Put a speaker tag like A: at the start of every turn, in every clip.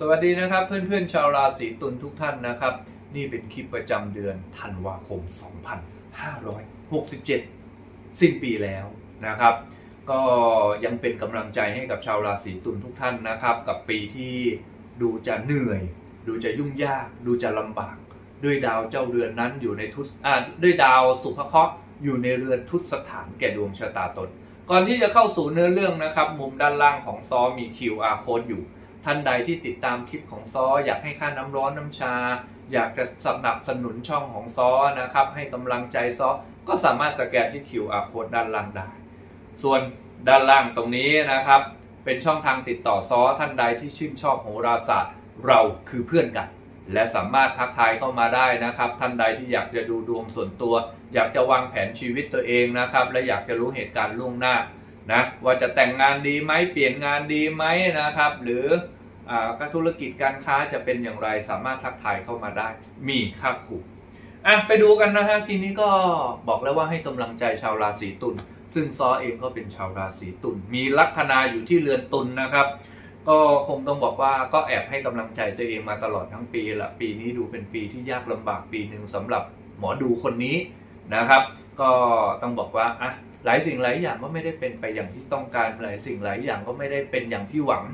A: สวัสดีนะครับเพื่อนๆชาวราศีตุลทุกท่านนะครับ นี่เป็นคลิปประจำเดือนธันวาคม 2567 สิ้นปีแล้วนะครับ ก็ยังเป็นกำลังใจให้กับชาวราศีตุลทุกท่านนะครับ กับปีที่ดูจะเหนื่อย ดูจะยุ่งยาก ดูจะลำบาก ด้วยดาวเจ้าเรือนนั้นอยู่ในทุศอ่าด้วยดาวสุภเคราะห์อยู่ในเรือนทุศสถานแก่ดวงชะตาตน ก่อนที่จะเข้าสู่เนื้อเรื่องนะครับ มุมด้านล่างของซอมี QR code อยู่ ท่านใดที่ติดตามคลิปของซออยากให้ค่าน้ำร้อนน้ำชา อยากจะสนับสนุนช่องของซอนะครับ ให้กำลังใจซอก็สามารถสแกนที่ QR code ด้านล่างได้ ส่วนด้านล่างตรงนี้นะครับ เป็นช่องทางติดต่อซอท่านใดที่ชื่นชอบโหราศาสตร์ เราคือเพื่อนกัน และสามารถทักทายเข้ามาได้นะครับ ท่านใดที่อยากจะดูดวงส่วนตัว อยากจะวางแผนชีวิตตัวเองนะครับ และอยากจะรู้เหตุการณ์ล่วงหน้านะว่าจะแต่งงานดีไหมเปลี่ยนงานดีไหมนะครับ หรือ อ่าธุรกิจการค้าจะเป็นอย่างไรสามารถทักทายเข้ามาได้ มีครับครูอะไปดูกันนะฮะทีนี้ก็บอกแล้วว่าให้กำลังใจชาวราศีตุลซึ่งซอเองก็เป็นชาวราศีตุลมีลัคนาอยู่ที่เรือนตุลนะครับ ก็คงต้องบอกว่าก็แอบให้กำลังใจตัวเองมาตลอดทั้งปีละปีนี้ดูเป็นปีที่ยากลำบากปีหนึ่งสำหรับหมอดูคนนี้นะครับ ก็ต้องบอกว่าอะหลายสิ่งหลายอย่างก็ไม่ได้เป็นไปอย่างที่ต้องการหลายสิ่งหลายอย่างก็ไม่ได้เป็นอย่างที่หวัง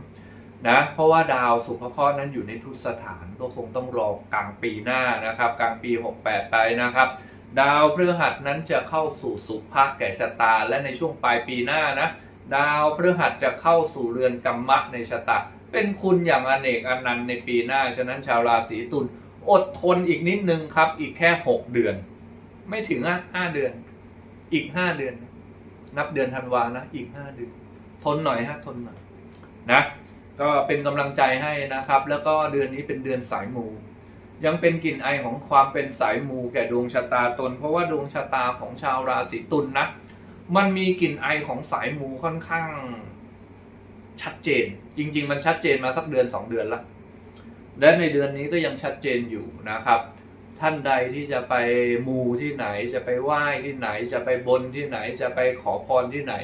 A: นะเพราะว่าดาวสุภเคราะห์นั้นอยู่ในทุตสถานก็คงต้องรอกลางปีหน้านะครับ กลางปี 68 ไปนะครับ ดาวพฤหัสนั้นจะเข้าสู่สุภะแก่ชะตา และในช่วงปลายปีหน้านะดาวพฤหัสจะเข้าสู่เรือนกรรมะในชะตา เป็นคุณอย่างอเนกอนันต์ในปีหน้า ฉะนั้นชาวราศีตุลอดทนอีกนิดนึงครับ อีกแค่ 6 เดือน ไม่ถึงอะห้าเดือน อีก 5 เดือน นับเดือนธันวานะ อีก 5 เดือน ทนหน่อยฮะทนหน่อยนะ ก็เป็นกำลังใจให้นะครับ แล้วก็เดือนนี้เป็นเดือนสายมูยังเป็นกลิ่นไอของความเป็นสายมูแก่ดวงชะตาตน เพราะว่าดวงชะตาของชาวราศีตุลนะมันมีกลิ่นไอของสายมูค่อนข้างชัดเจน จริง ๆ มันชัดเจนมาสักเดือนสองเดือนละและในเดือนนี้ก็ยังชัดเจนอยู่นะครับ ท่านใดที่จะไปมูที่ไหนจะไปไหว้ที่ไหนจะไปบนที่ไหนจะไปขอพรที่ไหน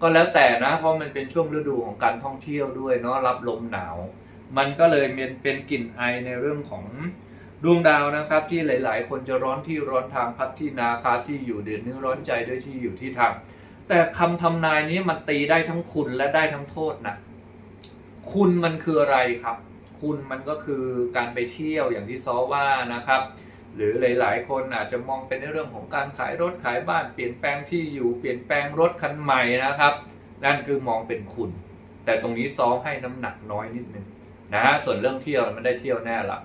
A: ก็แล้วแต่นะ เพราะมันเป็นช่วงฤดูของการท่องเที่ยวด้วยเนาะรับลมหนาว มันก็เลยเป็นเป็นกลิ่นไอในเรื่องของดวงดาวนะครับ ที่หลาย ๆ คนจะร้อนที่ร้อนทางพัดที่นาคาที่อยู่เดือนนึงร้อนใจด้วยที่อยู่ที่ทางแต่คำทำนายนี้มันตีได้ทั้งคุณและได้ทั้งโทษนะคุณมันคืออะไรครับ คุณมันก็คือการไปเที่ยวอย่างที่ซอว่านะครับ หรือหลาย ๆ คนอาจจะมองเป็นในเรื่องของการขายรถขายบ้านเปลี่ยนแปลงที่อยู่เปลี่ยนแปลงรถคันใหม่นะครับ นั่นคือมองเป็นคุณ แต่ตรงนี้ซ้อมให้น้ำหนักน้อยนิดนึงนะฮะส่วนเรื่องเที่ยวมันได้เที่ยวแน่ละ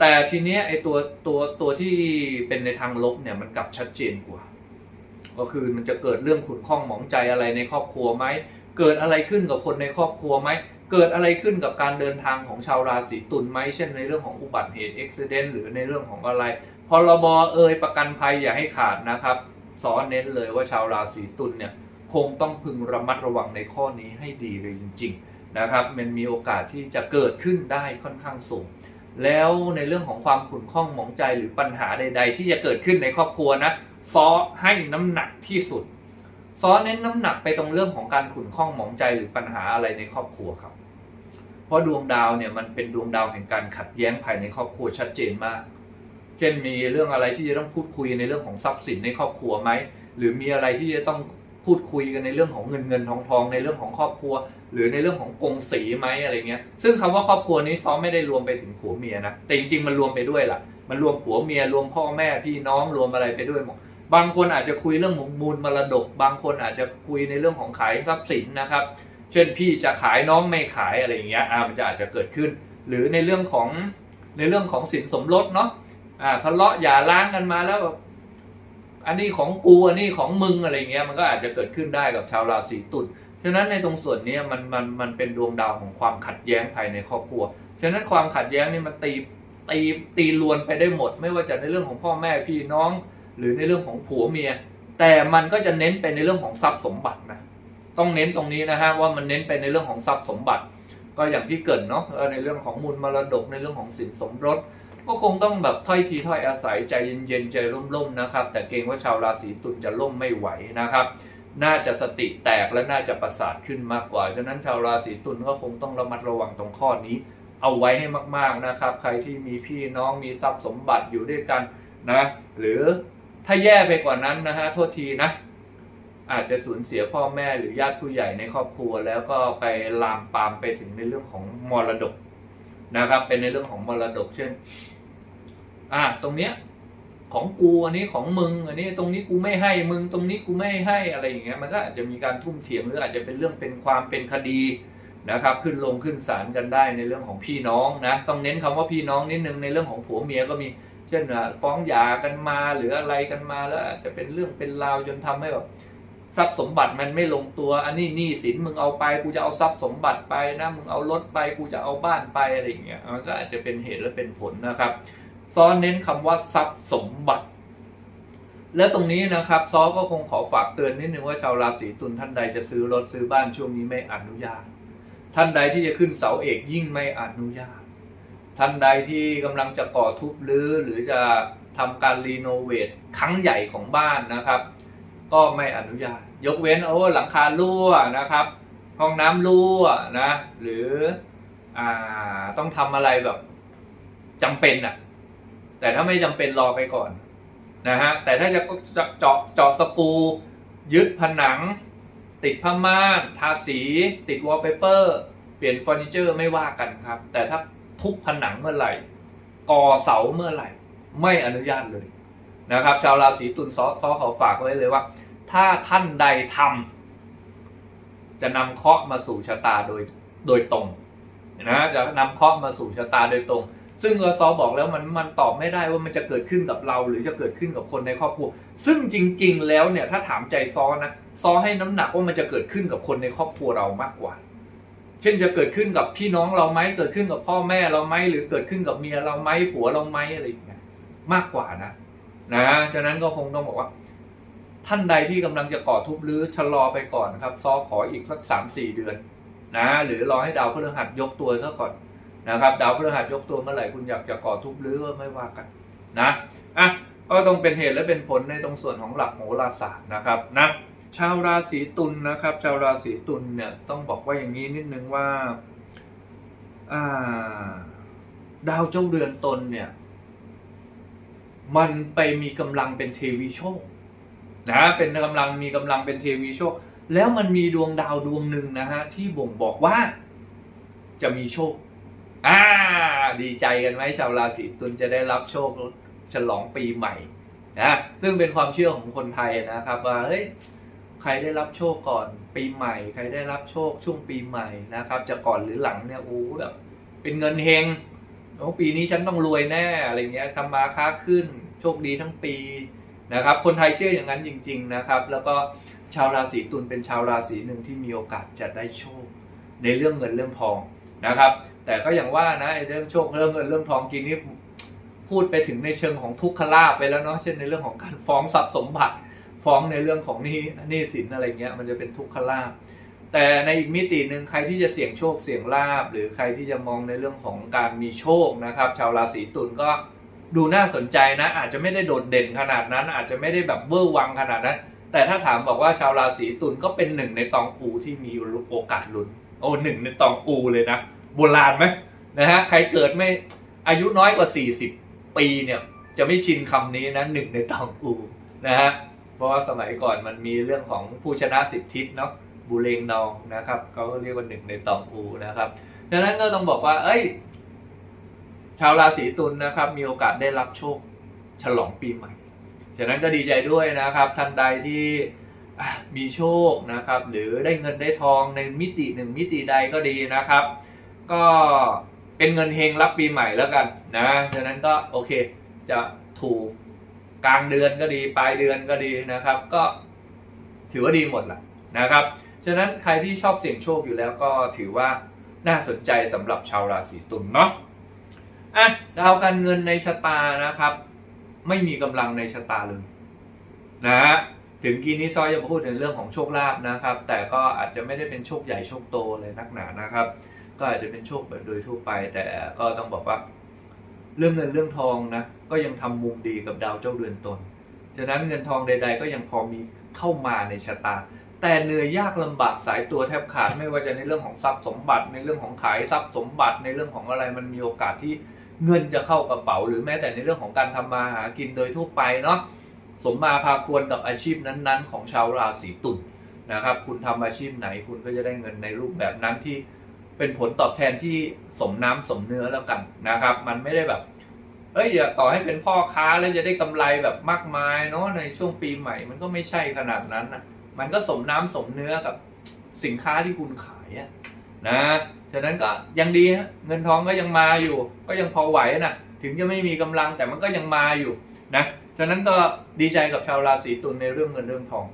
A: แต่ทีเนี้ยไอตัวตัวตัวที่เป็นในทางลบเนี่ยมันกลับชัดเจนกว่า ก็คือมันจะเกิดเรื่องขุนข้องหมองใจอะไรในครอบครัวไหมเกิดอะไรขึ้นกับคนในครอบครัวไหม เกิดอะไรขึ้นกับการเดินทางของชาวราศีตุลไหมเช่นในเรื่องของอุบัติเหตุอุบิเหตุหรือในเรื่องของอะไรพรบเอ่ยประกันภัยอย่าให้ขาดนะครับสอนเน้นเลยว่าชาวราศีตุลเนี่ยคงต้องพึงระมัดระวังในข้อนี้ให้ดีเลยจริง ๆนะครับมันมีโอกาสที่จะเกิดขึ้นได้ค่อนข้างสูง แล้วในเรื่องของความขุ่นข้องหมองใจหรือปัญหาใด ๆ ที่จะเกิดขึ้นในครอบครัวนะซอให้น้ำหนักที่สุดซอเน้นน้ำหนักไปตรงเรื่องของการขุ่นข้องหมองใจหรือปัญหาอะไรในครอบครัวครับ เพราะดวงดาวเนี่ยมันเป็นดวงดาวแห่งการขัดแย้งภายในครอบครัวชัดเจนมาก เช่นมีเรื่องอะไรที่จะต้องพูดคุยในเรื่องของทรัพย์สินในครอบครัวไหมหรือมีอะไรที่จะต้องพูดคุยกันในเรื่องของเงินเงินทองทองในเรื่องของครอบครัว หรือในเรื่องของกงสีไหมอะไรเงี้ย ซึ่งคำว่าครอบครัวนี้ซ้อมไม่ได้รวมไปถึงผัวเมียนะแต่จริงๆมันรวมไปด้วยล่ะ มันรวมผัวเมียรวมพ่อแม่พี่น้องรวมอะไรไปด้วยหมดบางคนอาจจะคุยเรื่องมูลมรดก บางคนอาจจะคุยในเรื่องของขายทรัพย์สินนะครับ เช่นพี่จะขายน้องไม่ขายอะไรอย่างเงี้ยอ่ามันจะอาจจะเกิดขึ้น หรือในเรื่องของในเรื่องของสินสมรสเนาะอ่าทะเลาะอย่าล้างกันมาแล้ว อันนี้ของกูอันนี้ของมึงอะไรเงี้ยมันก็อาจจะเกิดขึ้นได้กับชาวราศีตุลฉะนั้นในตรงส่วนนี้มันมันมันเป็นดวงดาวของความขัดแย้งภายในครอบครัว ฉะนั้นความขัดแย้งนี่มันตีตีตีลวนไปได้หมด ไม่ว่าจะในเรื่องของพ่อแม่พี่น้อง หรือในเรื่องของผัวเมีย แต่มันก็จะเน้นไปในเรื่องของทรัพย์สมบัตินะ ต้องเน้นตรงนี้นะฮะว่ามันเน้นไปในเรื่องของทรัพย์สมบัติ ก็อย่างที่เกรินเนาะในเรื่องของมูลมรดกในเรื่องของสินสมรส ก็คงต้องแบบถ้อยทีถ้อยอาศัยใจเย็นๆใจร่มๆนะครับ แต่เกรงว่าชาวราศีตุลจะล่มไม่ไหวนะครับ น่าจะสติแตกและน่าจะประสาทขึ้นมากกว่าฉะนั้นชาวราศีตุลก็คงต้องระมัดระวังตรงข้อนี้ เอาไว้ให้มากๆนะครับ ใครที่มีพี่น้องมีทรัพย์สมบัติอยู่ด้วยกันนะ หรือถ้าแย่ไปกว่านั้นนะฮะโทษทีนะ อาจจะสูญเสียพ่อแม่หรือญาติผู้ใหญ่ในครอบครัว แล้วก็ไปลามปามไปถึงในเรื่องของมรดกนะครับ เป็นในเรื่องของมรดก เช่น อ่าตรงเนี้ยของกูอันนี้ของมึงอันนี้ตรงนี้กูไม่ให้มึงตรงนี้กูไม่ให้อะไรอย่างเงี้ยมันก็อาจจะมีการทุ่มเถียงหรืออาจจะเป็นเรื่องเป็นความเป็นคดีนะครับ ขึ้นลงขึ้นศาลกันได้ในเรื่องของพี่น้องนะต้องเน้นคำว่าพี่น้องนิดนึงในเรื่องของผัวเมียก็มี เช่นฟ้องหย่ากันมาหรืออะไรกันมาแล้วอาจจะเป็นเรื่องเป็นราวจนทำให้แบบ ทรัพย์สมบัติมันไม่ลงตัว อันนี้หนี้สินมึงเอาไปกูจะเอาทรัพย์สมบัติไปนะมึงเอารถไปกูจะเอาบ้านไปอะไรอย่างเงี้ยมันก็อาจจะเป็นเหตุและเป็นผลนะครับซ้อเน้นคำว่าทรัพย์สมบัติ และตรงนี้นะครับซอก็คงขอฝากเตือนนิดนึงว่าชาวราศีตุลท่านใดจะซื้อรถซื้อบ้านช่วงนี้ไม่อนุญาต ท่านใดที่จะขึ้นเสาเอกยิ่งไม่อนุญาต ท่านใดที่กำลังจะก่อทุบรื้อหรือจะทำการรีโนเวทครั้งใหญ่ของบ้านนะครับ ก็ไม่อนุญาต ยกเว้นโอ้หลังคารั่วนะครับ ห้องน้ำรั่วนะ หรืออ่าต้องทำอะไรแบบจำเป็นอะแต่ถ้าไม่จำเป็นรอไปก่อนนะฮะแต่ถ้าจะเจาะเจาะจะสกรูยึดผนัง ติดผ้าม่านทาสี ติดวอลเปเปอร์ เปลี่ยนเฟอร์นิเจอร์ไม่ว่ากันครับ แต่ถ้าทุบผนังเมื่อไหร่ก่อเสาเมื่อไหร่ ไม่อนุญาตเลยนะครับ ชาวราศีตุลซอซอเขาฝากไว้เลยว่า ถ้าท่านใดทำจะนำเคราะห์มาสู่ชะตาโดยโดยตรงนะจะนำเคราะห์มาสู่ชะตาโดยตรง ซึ่งอซอบอกแล้วมันมันตอบไม่ได้ว่ามันจะเกิดขึ้นกับเรา หรือจะเกิดขึ้นกับคนในครอบครัว ซึ่งจริง ๆ แล้วเนี่ยถ้าถามใจซอนะซอให้น้ำหนักว่ามันจะเกิดขึ้นกับคนในครอบครัวเรามากกว่าเช่นจะเกิดขึ้นกับพี่น้องเราไหมเกิดขึ้นกับพ่อแม่เราไหมหรือเกิดขึ้นกับเมียเราไหมผัวเราไหมอะไรอย่างเงี้ยมากกว่านะ นะ ฉะนั้นก็คงต้องบอกว่า ท่านใดที่กำลังจะก่อทุบรื้อชะลอไปก่อนครับซอขออีกสักสามสี่เดือนนะหรือรอให้ดาวพฤหัสยกตัวซะก่อนนะครับดาวพฤหัสยกตัวเมื่อไหร่คุณอยากจะก่อทุบรื้อก็ไม่ว่ากันนะอะก็ต้องเป็นเหตุและเป็นผลในตรงส่วนของหลักโหราศาสตร์นะครับนะชาวราศีตุลนะครับ ชาวราศีตุลเนี่ยต้องบอกว่าอย่างนี้นิดนึงว่าอ่าดาวเจ้าเรือนตนเนี่ย มันไปมีกำลังเป็นเทวีโชค นะเป็นกำลังมีกำลังเป็นเทวีโชค แล้วมันมีดวงดาวดวงหนึ่งนะฮะที่บ่งบอกว่าจะมีโชคอ่าดีใจกันไหมชาวราศีตุลจะได้รับโชคฉลองปีใหม่นะซึ่งเป็นความเชื่อของคนไทยนะครับว่าเฮ้ยใครได้รับโชคก่อนปีใหม่ ใครได้รับโชคช่วงปีใหม่นะครับ จะก่อนหรือหลังเนี่ยโอ้แบบเป็นเงินเฮงโอ้ปีนี้ฉันต้องรวยแน่อะไรเงี้ยทำมาค้าขึ้นโชคดีทั้งปี นะครับ คนไทยเชื่ออย่างนั้นจริง ๆนะครับ แล้วก็ชาวราศีตุลเป็นชาวราศีหนึ่งที่มีโอกาสจะได้โชค ในเรื่องเงินเรื่องทองนะครับ แต่ก็อย่างว่านะเรื่องโชคเรื่องเงินเรื่องทองกินนี่พูดไปถึงในเชิงของทุกขลาภไปแล้วเนาะเช่นในเรื่องของการฟ้องทรัพย์สมบัติ ฟ้องในเรื่องของนี้หนี้สินอะไรเงี้ยมันจะเป็นทุกขลาภแต่ในอีกมิติหนึ่งใครที่จะเสี่ยงโชคเสี่ยงลาภหรือใครที่จะมองในเรื่องของการมีโชคนะครับ ชาวราศีตุลก็ ดูน่าสนใจนะ อาจจะไม่ได้โดดเด่นขนาดนั้น อาจจะไม่ได้แบบเวอร์วังขนาดนั้น แต่ถ้าถามบอกว่าชาวราศีตุลก็เป็นหนึ่งในตองอูที่มีโอกาสลุ้นโอ้หนึ่งในตองอูเลยนะโบราณไหมนะฮะใครเกิดไม่อายุน้อยกว่า 40 ปีเนี่ยจะไม่ชินคำนี้นะหนึ่งในตองอูนะฮะเพราะว่าสมัยก่อนมันมีเรื่องของผู้ชนะสิบทิศเนาะบูเรงนองนะครับเขาก็เรียกว่าหนึ่งในตองอูนะครับดังนั้นก็ต้องบอกว่า เอ้ย ชาวราศีตุลนะครับ มีโอกาสได้รับโชคฉลองปีใหม่ ฉะนั้นก็ดีใจด้วยนะครับ ท่านใดที่มีโชคนะครับ หรือได้เงินได้ทองในมิติหนึ่งมิติใดก็ดีนะครับ ก็เป็นเงินเฮงรับปีใหม่แล้วกันนะ ฉะนั้นก็โอเคจะถูกกลางเดือนก็ดีปลายเดือนก็ดีนะครับ ก็ถือว่าดีหมดแหละนะครับ ฉะนั้นใครที่ชอบเสี่ยงโชคอยู่แล้วก็ถือว่าน่าสนใจสำหรับชาวราศีตุลเนาะ อะดาวการเงินในชะตานะครับ ไม่มีกำลังในชะตาเลยนะฮะถึงกีนี้ซอยจะพูดในเรื่องของโชคลาภนะครับ แต่ก็อาจจะไม่ได้เป็นโชคใหญ่โชคโตเลยนักหนานะครับ ก็อาจจะเป็นโชคแบบโดยทั่วไป แต่ก็ต้องบอกว่าเรื่องเงินเรื่องทองนะก็ยังทำมุมดีกับดาวเจ้าเรือนตนฉะนั้นเงินทองใด ๆ ก็ยังพอมีเข้ามาในชะตา แต่เหนื่อยยากลำบากสายตัวแทบขาดไม่ว่าจะในเรื่องของทรัพย์สมบัติ ในเรื่องของขายทรัพย์สมบัติในเรื่องของอะไรมันมีโอกาสที่ เงินจะเข้ากระเป๋า หรือแม้แต่ในเรื่องของการทำมาหากินโดยทั่วไปเนาะสมมาพาควรกับอาชีพนั้นๆ ของชาวราศีตุลนะครับ คุณทำอาชีพไหนคุณก็จะได้เงินในรูปแบบนั้นที่เป็นผลตอบแทนที่สมน้ำสมเนื้อแล้วกันนะครับ มันไม่ได้แบบเอ้ยอย่าต่อให้เป็นพ่อค้าแล้วจะได้กำไรแบบมากมายเนาะในช่วงปีใหม่ มันก็ไม่ใช่ขนาดนั้นนะมันก็สมน้ำสมเนื้อกับสินค้าที่คุณขายอะ นะฉะนั้นก็ยังดีฮะเงินทองก็ยังมาอยู่ ก็ยังพอไหวนะถึงจะไม่มีกำลังแต่มันก็ยังมาอยู่นะฉะนั้นก็ดีใจกับชาวราศีตุลในเรื่องเงินเรื่องทอง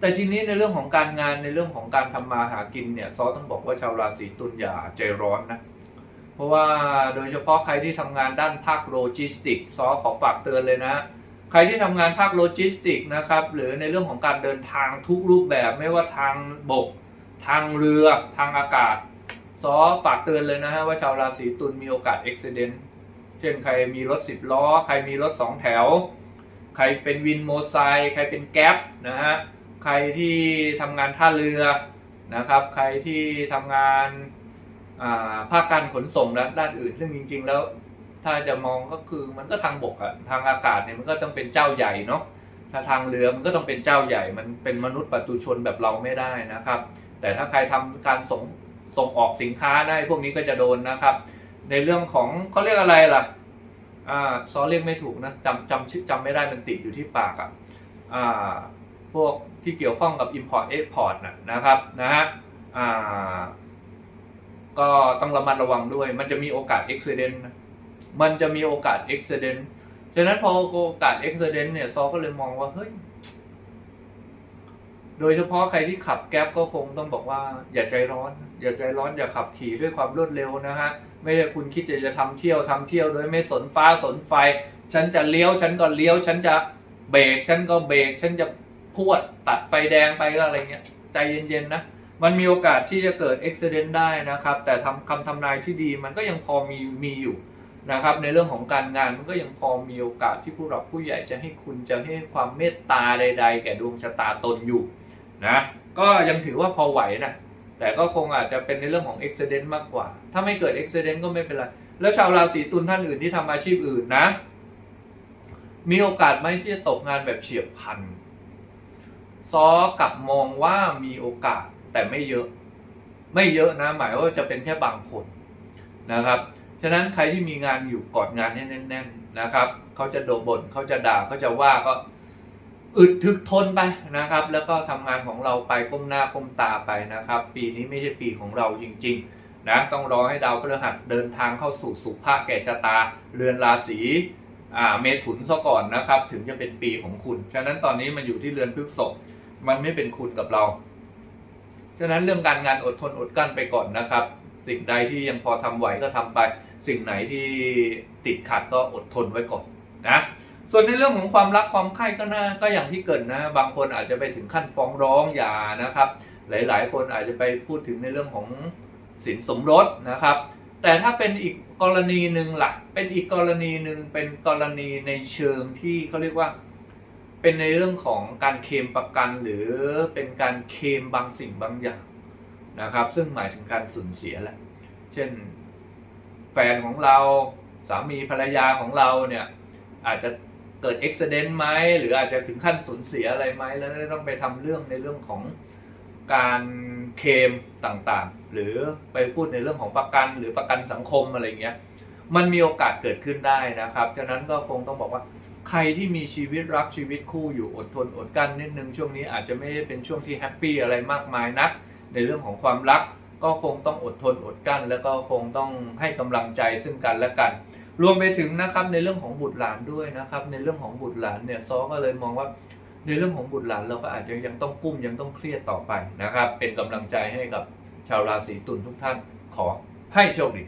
A: แต่ทีนี้ในเรื่องของการงานในเรื่องของการทำมาหากินเนี่ยซอต้องบอกว่าชาวราศีตุลอย่าใจร้อนนะเพราะว่าโดยเฉพาะใครที่ทำงานด้านภาคโลจิสติกซอขอฝากเตือนเลยนะใครที่ทำงานภาคโลจิสติกนะครับหรือในเรื่องของการเดินทางทุกรูปแบบไม่ว่าทางบก ทางเรือทางอากาศซอฝากเตือนเลยนะฮะว่าชาวราศีตุลมีโอกาสอุบิเหตุเช่นใครมีรถสิบล้อ ใครมีรถสองแถว ใครเป็นวินโมไซค์ใครเป็นแก๊ปนะฮะใครที่ทำงานท่าเรือนะครับ ใครที่ทำงานาภาคการขนส่งและด้านอื่น ซึ่งจริง ๆ แล้วถ้าจะมองก็คือมันก็ทางบกอะทางอากาศเนี่ยมันก็ต้องเป็นเจ้าใหญ่เนาะถ้าทางเรือมันก็ต้องเป็นเจ้าใหญ่ มันเป็นมนุษย์ปัตุชนแบบเราไม่ได้นะครับ แต่ถ้าใครทำการส่งส่งออกสินค้าได้พวกนี้ก็จะโดนนะครับ ในเรื่องของเขาเรียกอะไรล่ะอ่าซอเรียกไม่ถูกนะจำจำชื่อจำไม่ได้มันติดอยู่ที่ปากอะอ่าพวกที่เกี่ยวข้องกับ Import Export นะนะครับนะฮะอ่าก็ต้องระมัดระวังด้วย มันจะมีโอกาส accident นมันจะมีโอกาส accident ฉะนั้นพอโอกาส accident เนี่ยซอก็เลยมองว่าเฮ้ย โดยเฉพาะใครที่ขับแก๊ปก็คงต้องบอกว่า อย่าใจร้อน อย่าใจร้อนอย่าขับขี่ด้วยความรวดเร็วนะฮะไม่ใช่คุณคิดจะจะทำเที่ยวทำเที่ยวโดยไม่สนฟ้าสนไฟ ฉันจะเลี้ยวฉันก็เลี้ยว ฉันจะเบรกฉันก็เบรกฉันจะพวดตัดไฟแดงไปก็อะไรเงี้ยใจเย็นๆนะมันมีโอกาสที่จะเกิดอุบิเหตุได้นะครับ แต่ทำคำทำนายที่ดีมันก็ยังพอมีมีอยู่นะครับ ในเรื่องของการงานมันก็ยังพอมีโอกาสที่ผู้หลักผู้ใหญ่จะให้คุณจะให้ความเมตตาใด ๆ แก่ดวงชะตาตนอยู่ นะ ก็ยังถือว่าพอไหวนะ แต่ก็คงอาจจะเป็นในเรื่องของอุบิเหตุมากกว่า ถ้าไม่เกิดอุบิเหตุก็ไม่เป็นไร แล้วชาวราศีตุลท่านอื่นที่ทำอาชีพอื่นนะ มีโอกาสไหมที่จะตกงานแบบเฉียบพลัน ซอกับมองว่ามีโอกาสแต่ไม่เยอะ ไม่เยอะนะ หมายว่าจะเป็นแค่บางคนนะครับ ฉะนั้นใครที่มีงานอยู่กอดงานให้แน่น ๆนะครับ เขาจะโดนบ่นเขาจะด่าเขาจะว่าก็ อึดถึกทนไปนะครับ แล้วก็ทำงานของเราไปก้มหน้าก้มตาไปนะครับ ปีนี้ไม่ใช่ปีของเราจริงๆนะต้องรอให้ดาวพฤหัสเดินทางเข้าสู่สุภาแก่ชะตา เรือนราศีอ่าเมถุนซะก่อนนะครับ ถึงจะเป็นปีของคุณ ฉะนั้นตอนนี้มันอยู่ที่เรือนพฤษภมันไม่เป็นคุณกับเรา ฉะนั้นเรื่องการงานอดทนอดกลั้นไปก่อนนะครับ สิ่งใดที่ยังพอทำไหวก็ทำไป สิ่งไหนที่ติดขัดก็อดทนไว้ก่อนนะ ส่วนในเรื่องของความรักความใคร่ก็น่าก็อย่างที่เกรินนะ บางคนอาจจะไปถึงขั้นฟ้องร้องหย่านะครับ หลาย ๆ คนอาจจะไปพูดถึงในเรื่องของสินสมรสนะครับ แต่ถ้าเป็นอีกกรณีหนึ่งล่ะ เป็นอีกกรณีหนึ่งเป็นกรณีในเชิงที่เขาเรียกว่า เป็นในเรื่องของการเคลมประกัน หรือเป็นการเคลมบางสิ่งบางอย่างนะครับ ซึ่งหมายถึงการสูญเสียแหละ เช่น แฟนของเราสามีภรรยาของเราเนี่ยอาจจะ เกิดอุบิเหตุไหมหรืออาจจะถึงขั้นสูญเสียอะไรไหมแล้วต้องไปทำเรื่องในเรื่องของการเคมต่างๆ หรือไปพูดในเรื่องของประกันหรือประกันสังคมอะไรเงี้ยมันมีโอกาสเกิดขึ้นได้นะครับ ฉะนั้นก็คงต้องบอกว่าใครที่มีชีวิตรักชีวิตคู่อยู่อดทนอดกั้นนิดนึงช่วงนี้อาจจะไม่ได้เป็นช่วงที่แฮปปี้อะไรมากมายนัก ในเรื่องของความรักก็คงต้องอดทนอดกั้น แล้วก็คงต้องให้กำลังใจซึ่งกันและกัน รวมไปถึงนะครับในเรื่องของบุตรหลานด้วยนะครับ ในเรื่องของบุตรหลานเนี่ยซอก็เลยมองว่าในเรื่องของบุตรหลานเราก็อาจจะยังต้องกุ้มยังต้องเครียดต่อไปนะครับ เป็นกำลังใจให้กับชาวราศีตุลทุกท่านขอให้โชคดี